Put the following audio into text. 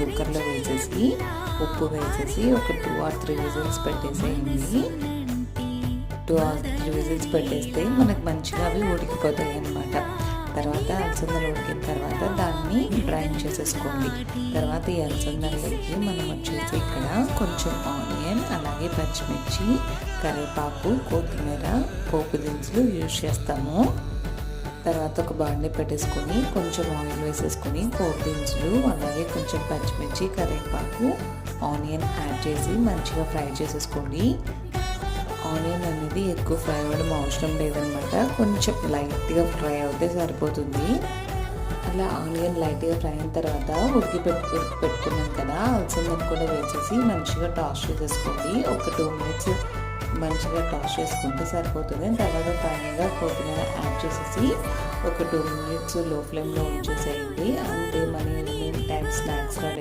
కుక్కర్లో వేసేసి ఉప్పు వేసేసి ఒక టూ ఆర్ త్రీ విజిల్స్ పెట్టేసేయండి. టూ ఆర్ త్రీ విజిల్స్ పెట్టేస్తే మనకు మంచిగా అవి ఉడికిపోతాయి అన్నమాట తర్వాత అలసందలు ఉడికిన తర్వాత దాన్ని గ్రైండ్ చేసేసుకోండి. తర్వాత ఈ అలసందలకి మనం వచ్చేసి ఇక్కడ కొంచెం ఆనియన్ అలాగే పచ్చిమిర్చి కరివేపాకు కొత్తిమీర పోపు దినుసులు యూజ్ చేస్తాము. తర్వాత ఒక బాండీ పెట్టేసుకొని కొంచెం ఆయిల్ వేసేసుకొని పోపు దినుసులు అలాగే కొంచెం పచ్చిమిర్చి కరివేపాకు ఆనియన్ యాడ్ చేసి మంచిగా ఫ్రై చేసేసుకోండి. ఆనియన్ అనేది ఎక్కువ ఫ్రై అవ్వడం అవసరం లేదనమాట. కొంచెం లైట్గా ఫ్రై అవుతే సరిపోతుంది. అలా ఆనియన్ లైట్గా ఫ్రై అయిన తర్వాత ఉడికి పెట్టు పెట్టుకున్నాం కదా అలసందని కూడా వేసేసి మంచిగా టాస్ట్ చేసేసుకోండి. ఒక టూ మినిట్స్ మంచిగా టాస్ చేసుకుంటే సరిపోతుంది. తర్వాత ఫైనల్గా కొత్తిమీర యాడ్ చేసేసి ఒక టూ మినిట్స్లో ఫ్లేమ్లో ఉంచేసేయండి. అంతే మన టైం స్నాక్స్